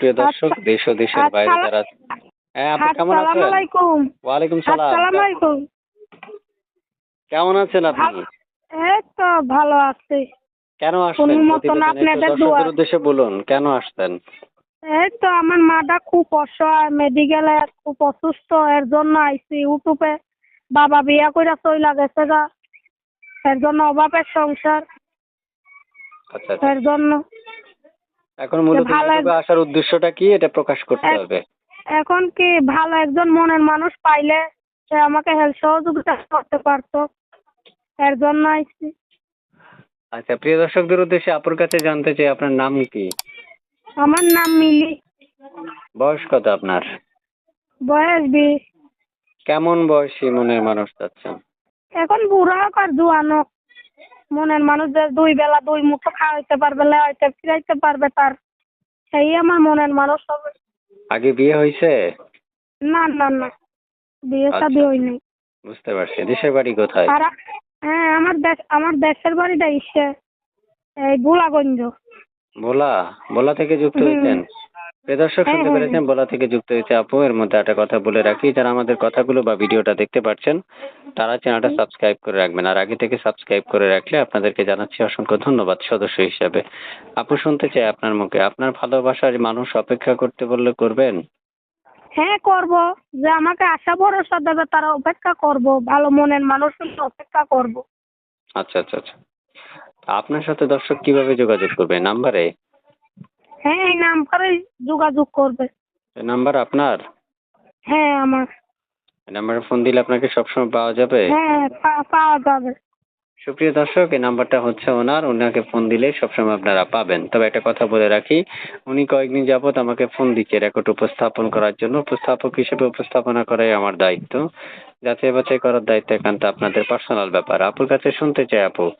সুপ্রিয় দর্শক। দেশ ও দেশের বাইরে যারা হ্যাঁ আপু কেমন আছেন? ওয়ালাইকুম সালাম। কেমন আছেন আপনি? এই তো ভালো আছি। কেন আসছেন? মতন আপনাদের দর্শকদের উদ্দেশ্যে বলুন কেন আসছেন? এই তো আমার মাটা খুব অসহায় মেডিকেলে খুব অসুস্থ এর জন্য আইছি ইউটিউবে। বাবা বিয়া কইরা চইলা গেছে গা। এর জন্য অভাবের সংসার। আচ্ছা আচ্ছা। এর জন্য এখন মূলত ভালো আসার উদ্দেশ্যটা কি? এটা প্রকাশ করতে এক- হবে। এখন কি ভালো একজন মনের মানুষ পাইলে সে আমাকে হেল্প সহযোগিতা করতে পারতো। এর জন্য আইছি। আচ্ছা প্রিয় দর্শকদের উদ্দেশ্যে আপুর কাছে জানতে চাই আপনার নাম কি? আমার নাম মিলি। বয়স কত আপনার? বয়স বিশ কেমন বয়সী মনের মানুষ চাচ্ছেন? এখন বুড়া হোক আর জোয়ান হোক। মনের মানুষ যে দুই বেলা দুই মুঠো খাওয়াইতে পারবে লেওয়াইতে ফিরাইতে পারবে তার। সেই আমার মনের মানুষ হবে। আগে বিয়ে হয়েছে না না না। বিয়ে আচ্ছা। শাদী হয়নি। বুঝতে পারছি। দেশের বাড়ি কোথায়? হ্যাঁ আমার দেশ আমার দেশের বাড়িটা ইসে এই গোলাগঞ্জ ভোলা? ভোলা থেকে যুক্ত। হয়েছেন দর্শক হ্যাঁ, শুনতে হ্যাঁ, পেরেছেন ভোলা থেকে যুক্ত হয়েছে আপু। এর মধ্যে একটা কথা বলে রাখি যারা আমাদের কথাগুলো বা ভিডিওটা দেখতে পাচ্ছেন তারা চ্যানেলটা সাবস্ক্রাইব করে রাখবেন। আর আগে থেকে সাবস্ক্রাইব করে রাখলে আপনাদেরকে জানাচ্ছি অসংখ্য ধন্যবাদ সদস্য হিসাবে। আপু শুনতে চাই আপনার মুখে। আপনার ভালোবাসার মানুষ অপেক্ষা করতে বললে করবেন? হ্যাঁ করব। যে আমাকে আশা ভরসা দেবে তারা অপেক্ষা করব। ভালো মনের মানুষ অপেক্ষা করব। আচ্ছা আচ্ছা আচ্ছা। আপনার সাথে দর্শক কীভাবে যোগাযোগ করবে? নাম্বারে? হ্যাঁ এই যোগাযোগ করবে। এই নাম্বার আপনার? হ্যাঁ আমার। এই নাম্বারে ফোন দিলে আপনাকে সবসময় পাওয়া যাবে? হ্যাঁ পা- পাওয়া যাবে। সুপ্রিয় দর্শক এই নাম্বারটা হচ্ছে ওনার। ওনাকে ফোন দিলে সবসময় আপনারা পাবেন। তবে একটা কথা বলে রাখি উনি কয়েকদিন যাবত আমাকে ফোন দিচ্ছে রেকর্ড উপস্থাপন করার জন্য। উপস্থাপক হিসেবে উপস্থাপনা করাই আমার দায়িত্ব। যাচাই বাছাই করার দায়িত্ব একান্ত আপনাদের পার্সোনাল ব্যাপার। আপুর কাছে শুনতে চাই আপু।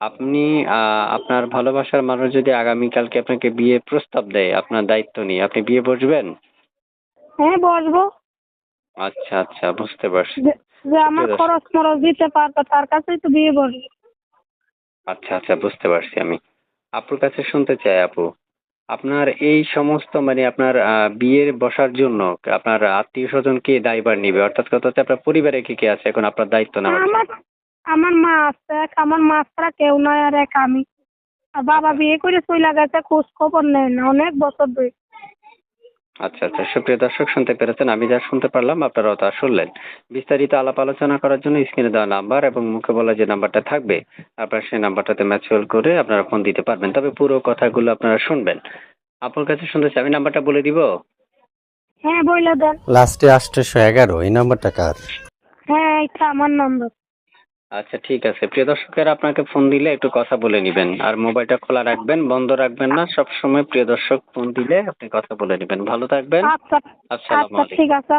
আপনি আহ, আপনার ভালোবাসার মানুষ যদি আগামীকালকে আপনাকে বিয়ে প্রস্তাব দেয় আপনার দায়িত্ব নিয়ে আপনি বিয়ে বসবেন? হ্যাঁ বসবো। আচ্ছা আচ্ছা বুঝতে পারছি। যে আমার খরচ মরচ দিতে পারবে তার কাছেই তো বিয়ে বসবো। আচ্ছা আচ্ছা বুঝতে পারছি আমি। আপুর কাছে শুনতে চাই আপু। আপনার এই সমস্ত মানে আপনার বিয়ের বসার জন্য আপনার আত্মীয় স্বজন কে দায়ভার নিবে? অর্থাৎ কথা হচ্ছে আপনার পরিবারে কে কে আছে? এখন আপনার দায়িত্ব আমার আমার মা আছে এক আমার মা ছাড়া কেউ নয় আর এক আমি। আর বাবা বিয়ে করে চলে গেছে খোঁজ খবর নেয় না অনেক বছর ধরে। আচ্ছা আচ্ছা সুপ্রিয় দর্শক শুনতে পেরেছেন? আমি যা শুনতে পারলাম আপনারাও তা শুনলেন। বিস্তারিত আলাপ আলোচনা করার জন্য স্ক্রিনে দেওয়া নাম্বার এবং মুখে বলা যে নাম্বারটা থাকবে আপনারা সেই নাম্বারটাতে ম্যাচুয়াল করে আপনারা ফোন দিতে পারবেন। তবে পুরো কথাগুলো আপনারা শুনবেন। আপনার কাছে শুনতে চাই আমি নাম্বারটা বলে দিব? হ্যাঁ বলে দেন। লাস্টে আটশোশো এগারো এই নাম্বারটা কার? হ্যাঁ এটা আমার নাম্বার আচ্ছা ঠিক আছে। প্রিয় দর্শকের আপনাকে ফোন দিলে একটু কথা বলে নেবেন। আর মোবাইলটা খোলা রাখবেন বন্ধ রাখবেন না। সব সময় প্রিয় দর্শক ফোন দিলে আপনি কথা বলে নেবেন। ভালো থাকবেন। আচ্ছা। আচ্ছা ঠিক আছে।